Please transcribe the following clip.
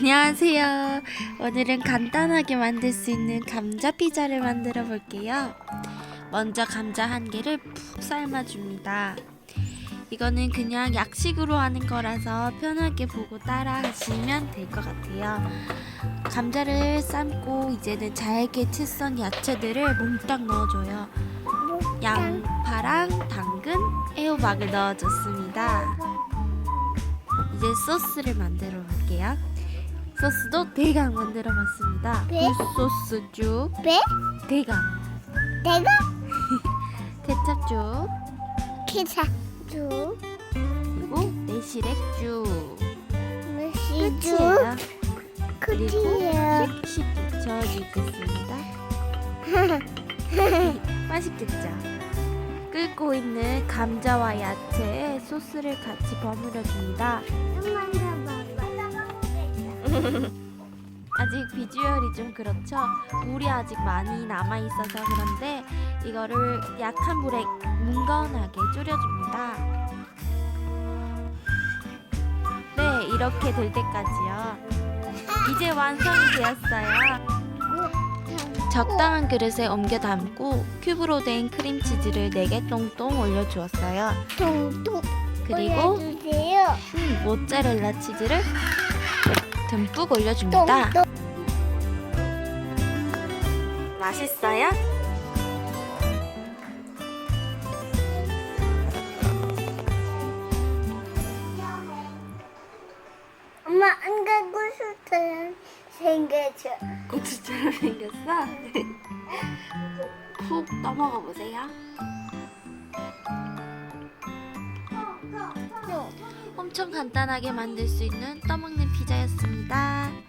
안녕하세요. 오늘은 간단하게 만들 수 있는 감자 피자를 만들어 볼게요. 먼저 감자 한 개를 푹 삶아 줍니다. 이거는 그냥 약식으로 하는 거라서 편하게 보고 따라 하시면 될 것 같아요. 감자를 삶고 이제는 잘게 채썬 야채들을 몽땅 넣어줘요. 양파랑 당근, 애호박을 넣어줬습니다. 이제 소스를 만들어 볼게요. 소스도 대강 만들어 봤습니다. 네? 굴소스 쭉, 왜? 대강, 내가 케찹 쭉, 기사 주 그리고. 무시주 끝이에요. 그리고 끝이에요. 저어주겠습니다. 맛있겠죠? 끓고 있는 감자와 야채에 소스를 같이 버무려 줍니다. 아직 비주얼이 좀 그렇죠? 물이 아직 많이 남아 있어서 그런데 이거를 약한 불에 뭉건하게 졸여줍니다. 네, 이렇게 될 때까지요. 이제 완성이 되었어요. 적당한 그릇에 옮겨 담고 큐브로 된 크림치즈를 4개 똥똥 올려주었어요. 동동 그리고 올려주세요. 음, 모짜렐라 치즈를 듬뿍 올려줍니다. 맛있어요? 엄마 안 가고 싶다는 생겨져. 고추처럼 생겼어? 푹 떠먹어 보세요. 엄청 간단하게 만들 수 있는 떠먹는 피자였습니다.